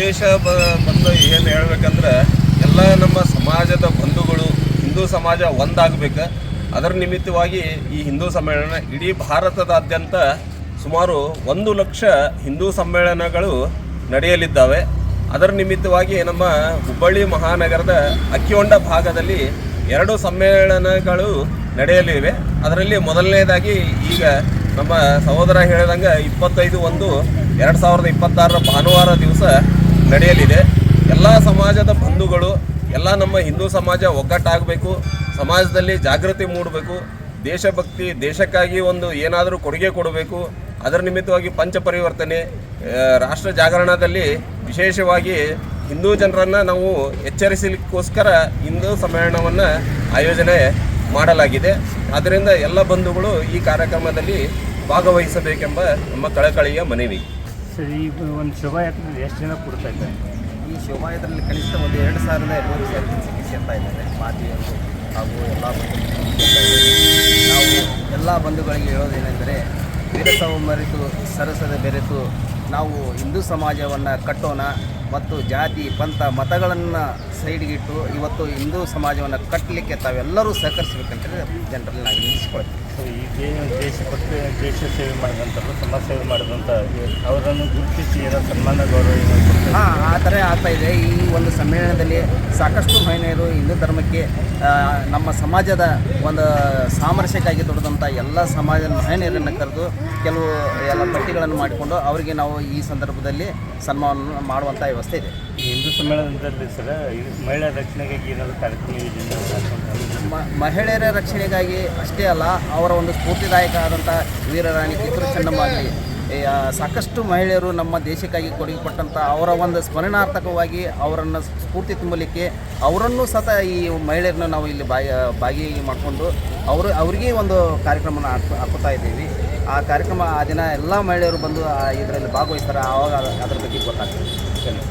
ಉದ್ದೇಶ ಬಂದು ಏನು ಹೇಳ್ಬೇಕಂದ್ರೆ, ಎಲ್ಲ ನಮ್ಮ ಸಮಾಜದ ಬಂಧುಗಳು, ಹಿಂದೂ ಸಮಾಜ ಒಂದಾಗಬೇಕು. ಅದರ ನಿಮಿತ್ತವಾಗಿ ಈ ಹಿಂದೂ ಸಮ್ಮೇಳನ ಇಡೀ ಭಾರತದಾದ್ಯಂತ ಸುಮಾರು ಒಂದು ಲಕ್ಷ ಹಿಂದೂ ಸಮ್ಮೇಳನಗಳು ನಡೆಯಲಿದ್ದಾವೆ. ಅದರ ನಿಮಿತ್ತವಾಗಿ ನಮ್ಮ ಹುಬ್ಬಳ್ಳಿ ಮಹಾನಗರದ ಅಕ್ಕಿಹೊಂಡ ಭಾಗದಲ್ಲಿ ಎರಡು ಸಮ್ಮೇಳನಗಳು ನಡೆಯಲಿವೆ. ಅದರಲ್ಲಿ ಮೊದಲನೇದಾಗಿ ಈಗ ನಮ್ಮ ಸಹೋದರ ಹೇಳಿದಂಗೆ ಇಪ್ಪತ್ತೈದು ಒಂದು ಎರಡು ಸಾವಿರದ ಇಪ್ಪತ್ತಾರರ ಭಾನುವಾರ ದಿವಸ ನಡೆಯಲಿದೆ. ಎಲ್ಲ ಸಮಾಜದ ಬಂಧುಗಳು, ಎಲ್ಲ ನಮ್ಮ ಹಿಂದೂ ಸಮಾಜ ಒಗ್ಗಟ್ಟಾಗಬೇಕು, ಸಮಾಜದಲ್ಲಿ ಜಾಗೃತಿ ಮೂಡಬೇಕು, ದೇಶಭಕ್ತಿ, ದೇಶಕ್ಕಾಗಿ ಒಂದು ಏನಾದರೂ ಕೊಡುಗೆ ಕೊಡಬೇಕು, ಅದರ ನಿಮಿತ್ತವಾಗಿ ಪಂಚ ಪರಿವರ್ತನೆ ರಾಷ್ಟ್ರ ಜಾಗರಣದಲ್ಲಿ ವಿಶೇಷವಾಗಿ ಹಿಂದೂ ಜನರನ್ನು ನಾವು ಎಚ್ಚರಿಸಲಿಕ್ಕೋಸ್ಕರ ಹಿಂದೂ ಸಮ್ಮೇಳನವನ್ನು ಆಯೋಜನೆ ಮಾಡಲಾಗಿದೆ. ಆದ್ದರಿಂದ ಎಲ್ಲ ಬಂಧುಗಳು ಈ ಕಾರ್ಯಕ್ರಮದಲ್ಲಿ ಭಾಗವಹಿಸಬೇಕೆಂಬ ನಮ್ಮ ಕಳಕಳಿಯ ಮನವಿ. ಸರ್, ಈ ಒಂದು ಶೋಭಾಯಾತ್ರೆ ಎಷ್ಟು ಜನ ಕೊಡ್ತಾ ಇದ್ದಾರೆ? ಈ ಶೋಭಾಯಾತ್ರೆಯಲ್ಲಿ ಕನಿಷ್ಠ ಒಂದು ಎರಡು ಸಾವಿರದ ಎರಡು ಸಾವಿರದ ಚಿಕಿತ್ಸೆ ಅಂತ ಇದ್ದಾರೆ ಮಾತಿಯವರು ಹಾಗೂ ಎಲ್ಲ ನಾವು ಎಲ್ಲ ಬಂಧುಗಳಿಗೆ ಹೇಳೋದೇನೆಂದರೆ ವಿರಸವು ಮರೆತು, ಸರಸದ ಬೆರೆತು ನಾವು ಹಿಂದೂ ಸಮಾಜವನ್ನು ಕಟ್ಟೋಣ ಮತ್ತು ಜಾತಿ ಪಂಥ ಮತಗಳನ್ನು ಸೈಡ್ಗಿಟ್ಟು ಇವತ್ತು ಹಿಂದೂ ಸಮಾಜವನ್ನು ಕಟ್ಟಲಿಕ್ಕೆ ತಾವೆಲ್ಲರೂ ಸಹಕರಿಸಬೇಕಂತೇಳಿ ಜನರಲ್ಲಿ ನಾವು ನಿಲ್ಲಿಸ್ಕೊಳ್ತೀವಿ ಸೊ ಈ ದೇಶ ಕೊಟ್ಟು ದೇಶ ಸೇವೆ ಮಾಡಿದಂಥವ್ರು ಸಮಾಜ ಸೇವೆ ಮಾಡಿದಂಥ ಅವರನ್ನು ಗುರುತಿಸಿ ಏನೋ ಸನ್ಮಾನ ಗೌರವ ಹಾಂ ಆ ಥರ ಆಗ್ತಾ ಇದೆ. ಈ ಒಂದು ಸಮ್ಮೇಳನದಲ್ಲಿ ಸಾಕಷ್ಟು ಮಹಿಳೆಯರು ಹಿಂದೂ ಧರ್ಮಕ್ಕೆ ನಮ್ಮ ಸಮಾಜದ ಒಂದು ಸಾಮರಸ್ಯಕ್ಕಾಗಿ ದುಡಿದಂಥ ಎಲ್ಲ ಸಮಾಜದ ಮಹಿಳೆಯರನ್ನು ಕರೆದು ಕೆಲವು ಎಲ್ಲ ಪಟ್ಟಿಗಳನ್ನು ಮಾಡಿಕೊಂಡು ಅವರಿಗೆ ನಾವು ಈ ಸಂದರ್ಭದಲ್ಲಿ ಸನ್ಮಾನ ಮಾಡುವಂಥ ವ್ಯವಸ್ಥೆ ಇದೆ. ಹಿಂದೂ ಸಮ್ಮೇಳನದಲ್ಲಿ ಸರ್ ಇದು ಮಹಿಳಾ ರಕ್ಷಣೆಗಾಗಿ ಏನಾದರೂ ಕಾರ್ಯಕ್ರಮ ಮ- ಮಹಿಳೆಯರ ರಕ್ಷಣೆಗಾಗಿ ಅಷ್ಟೇ ಅಲ್ಲ ಅವರ ಒಂದು ಸ್ಫೂರ್ತಿದಾಯಕ ಆದಂಥ ವೀರರಾಣಿ ಕಿತ್ತೂರು ಚೆನ್ನಮ್ಮಾಗಲಿ ಸಾಕಷ್ಟು ಮಹಿಳೆಯರು ನಮ್ಮ ದೇಶಕ್ಕಾಗಿ ಕೊಡುಗೆ ಕೊಟ್ಟಂಥ ಅವರ ಒಂದು ಸ್ಮರಣಾರ್ಥಕವಾಗಿ ಅವರನ್ನು ಸ್ಫೂರ್ತಿ ತುಂಬಲಿಕ್ಕೆ ಅವರನ್ನು ಸತ ಈ ಮಹಿಳೆಯರನ್ನ ನಾವು ಇಲ್ಲಿ ಭಾಗಿ ಭಾಗಿಯಾಗಿ ಮಾಡಿಕೊಂಡು ಅವರು ಅವರಿಗೆ ಒಂದು ಕಾರ್ಯಕ್ರಮನ ಹಾಕ್ ಹಾಕುತ್ತಾ ಇದ್ದೀವಿ. ಆ ಕಾರ್ಯಕ್ರಮ ಆ ದಿನ ಎಲ್ಲ ಮಹಿಳೆಯರು ಬಂದು ಇದರಲ್ಲಿ ಭಾಗವಹಿಸ್ತಾರೆ. ಆವಾಗ ಅದರ ಬಗ್ಗೆ ಗೊತ್ತಾಗ್ತದೆ.